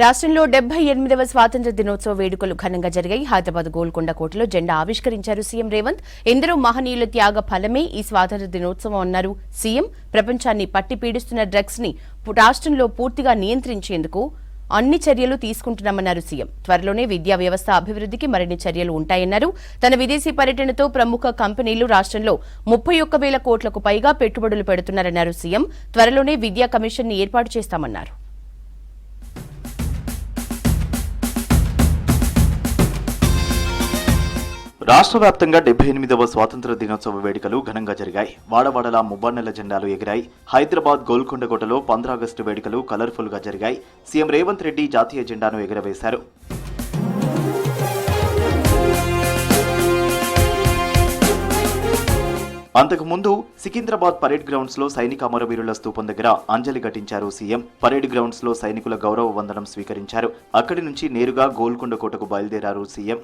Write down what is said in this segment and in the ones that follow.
రాష్ట్రంలో డెబ్బై ఎనిమిదవ స్వాతంత్ర దినోత్సవ వేడుకలు ఘనంగా జరిగాయి. హైదరాబాద్ గోల్కొండ కోటలో జెండా ఆవిష్కరించారు సీఎం రేవంత్. ఎందరో మహనీయుల త్యాగ ఫలమే ఈ స్వాతంత్ర దినోత్సవం అన్నారు సీఎం. ప్రపంచాన్ని పట్టి పీడిస్తున్న డ్రగ్స్ని రాష్ట్రంలో పూర్తిగా నియంత్రించేందుకు అన్ని చర్యలు తీసుకుంటున్నామన్నారు సీఎం. త్వరలోనే విద్యా వ్యవస్థ అభివృద్ధికి మరిన్ని చర్యలు ఉంటాయన్నారు. తన విదేశీ పర్యటనతో ప్రముఖ కంపెనీలు రాష్ట్రంలో ముప్పై ఒక్క వేల కోట్లకు పైగా పెట్టుబడులు పెడుతున్నారన్నారు సీఎం. త్వరలోనే విద్యా కమిషన్ని ఏర్పాటు చేస్తామన్నారు. రాష్ట్ర వ్యాప్తంగా డెబ్బై ఎనిమిదవ స్వాతంత్ర దినోత్సవ వేడుకలు ఘనంగా జరిగాయి. వాడవాడల ముబ్బన్నెల జెండాలు ఎగిరాయి. హైదరాబాద్ గోల్కొండ కోటలో పంద్రాగస్టు వేడుకలు కలర్ఫుల్గా జరిగాయి. సీఎం రేవంత్ రెడ్డి జాతీయ జెండాను ఎగురవేశారు. అంతకుముందు సికింద్రాబాద్ పరేడ్ గ్రౌండ్స్లో సైనిక అమరవీరుల స్థూపం దగ్గర అంజలి ఘటించారు సీఎం. పరేడ్ గ్రౌండ్స్లో సైనికుల గౌరవ వందనం స్వీకరించారు. అక్కడి నుంచి నేరుగా గోల్కొండ కోటకు బయలుదేరారు సీఎం.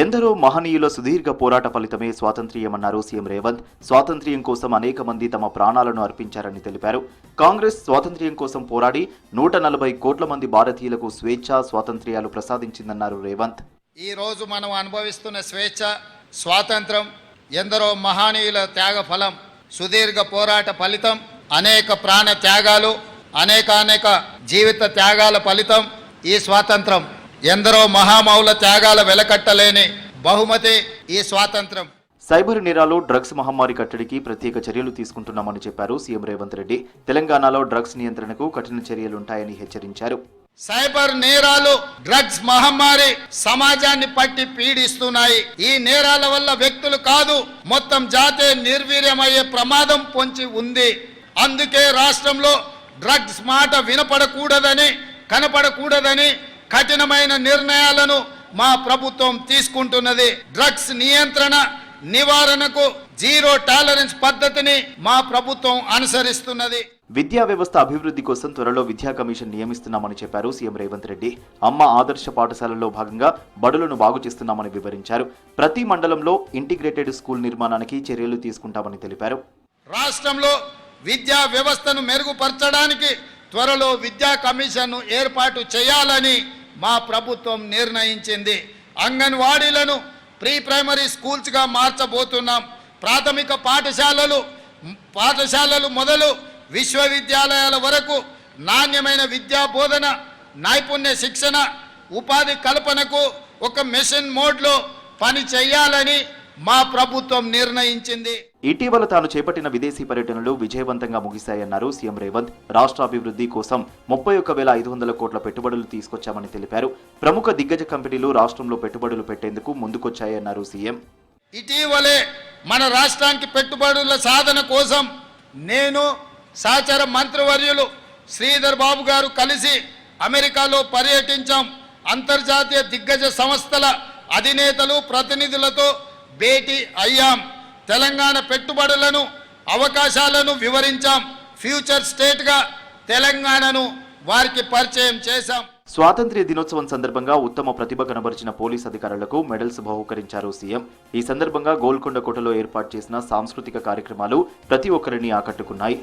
ఎందరో మహనీయుల సుదీర్ఘ పోరాట ఫలితమే స్వాతంత్ర్యమన్నారు సీఎం రేవంత్. స్వాతంత్ర్యం కోసం అనేక మంది తమ ప్రాణాలను అర్పించారని తెలిపారు. కాంగ్రెస్ స్వాతంత్ర్యం కోసం పోరాడి నూట నలభై కోట్ల మంది భారతీయులకు స్వేచ్ఛ స్వాతంత్ర్యాలు ప్రసాదించిందన్నారు రేవంత్. ఈ రోజు మనం అనుభవిస్తున్న స్వేచ్ఛ స్వాతంత్రం ఎందరో మహనీయుల త్యాగ ఫలం సుదీర్ఘ పోరాట ఫలితం అనేక ప్రాణ త్యాగాలు అనేక అనేక జీవిత త్యాగాల ఫలితం ఈ స్వాతంత్రం. ఎందరో మహామౌల త్యాగాల వెలకట్టలేని బహుమతి ఈ స్వాతంత్రం. సైబర్ నేరాలు డ్రగ్స్ మహమ్మారి కట్టడికి ప్రత్యేక చర్యలు తీసుకుంటున్నామని చెప్పారు సీఎం రేవంత్ రెడ్డి. తెలంగాణలో డ్రగ్స్ నియంత్రణకు కఠిన చర్యలుంటాయని హెచ్చరించారు. సైబర్ నేరాలు డ్రగ్స్ మహమ్మారి సమాజాన్ని పట్టి పీడిస్తున్నాయి. ఈ నేరాల వల్ల వ్యక్తులు కాదు మొత్తం జాతే నిర్వీర్యమయ్యే ప్రమాదం పొంచి ఉంది. అందుకే రాష్ట్రంలో డ్రగ్స్ మాట వినపడకూడదని కనపడకూడదని కఠినమైన నిర్ణయాలను మా ప్రభుత్వం తీసుకుంటున్నది. డ్రగ్స్ నియంత్రణ నివారణకు జీరో టాలరెన్స్ పద్ధతిని మా ప్రభుత్వం అనుసరిస్తున్నది. విద్యా వ్యవస్థ అభివృద్ధి కోసం త్వరలో విద్యా కమిషన్ నియమిస్తున్నామని చెప్పారు సీఎం రేవంత్ రెడ్డి. అమ్మ ఆదర్శ పాఠశాలల్లో భాగంగా బడులను బాగు చేస్తున్నామని వివరించారు. ప్రతి మండలంలో ఇంటిగ్రేటెడ్ స్కూల్ నిర్మాణానికి చర్యలు తీసుకుంటామని తెలిపారు. రాష్ట్రంలో విద్యా వ్యవస్థను మెరుగుపరచడానికి త్వరలో విద్యా కమిషన్ను ఏర్పాటు చేయాలని మా ప్రభుత్వం నిర్ణయించింది. అంగన్వాడీలను ప్రీ ప్రైమరీ స్కూల్స్గా మార్చబోతున్నాం. ప్రాథమిక పాఠశాలలు పాఠశాలలు మొదలు విశ్వవిద్యాలయాల వరకు నాణ్యమైన విద్యా బోధన నైపుణ్య శిక్షణ ఉపాధి కల్పనకు ఒక మెషిన్ మోడ్లో పని చేయాలని మా ప్రభుత్వం నిర్ణయించింది. ఇటీవల తాను చేపట్టిన విదేశీ పర్యటనలు విజయవంతంగా ముగిశాయన్నారు సీఎం రేవంత్. రాష్ట్ర అభివృద్ధి కోసం ముప్పై ఒక్క వేల ఐదు వందల కోట్ల పెట్టుబడులు తీసుకొచ్చామని తెలిపారు. ప్రముఖ దిగ్గజ కంపెనీలు రాష్ట్రంలో పెట్టుబడులు పెట్టేందుకు ముందుకొచ్చాయన్నారు సీఎం. ఇటీవలే మన రాష్ట్రానికి పెట్టుబడుల సాధన కోసం నేను సహచర మంత్రివర్యులు శ్రీధర్ బాబు గారు కలిసి అమెరికాలో పర్యటించాం. అంతర్జాతీయ దిగ్గజ సంస్థల అధినేతలు ప్రతినిధులతో భేటీ అయ్యాం. తెలంగాణ పెట్టుబడులను అవకాశాలను వివరించాం. ఫ్యూచర్ స్టేట్గా తెలంగాణను వారికి పరిచయం చేశాం. స్వాతంత్ర్య దినోత్సవం సందర్భంగా ఉత్తమ ప్రతిభ కనబరిచిన పోలీస్ అధికారులకు మెడల్స్ బహుకరించారు సీఎం. ఈ సందర్భంగా గోల్కొండ కోటలో ఏర్పాటు చేసిన సాంస్కృతిక కార్యక్రమాలు ప్రతి ఒక్కరిని ఆకట్టుకున్నాయి.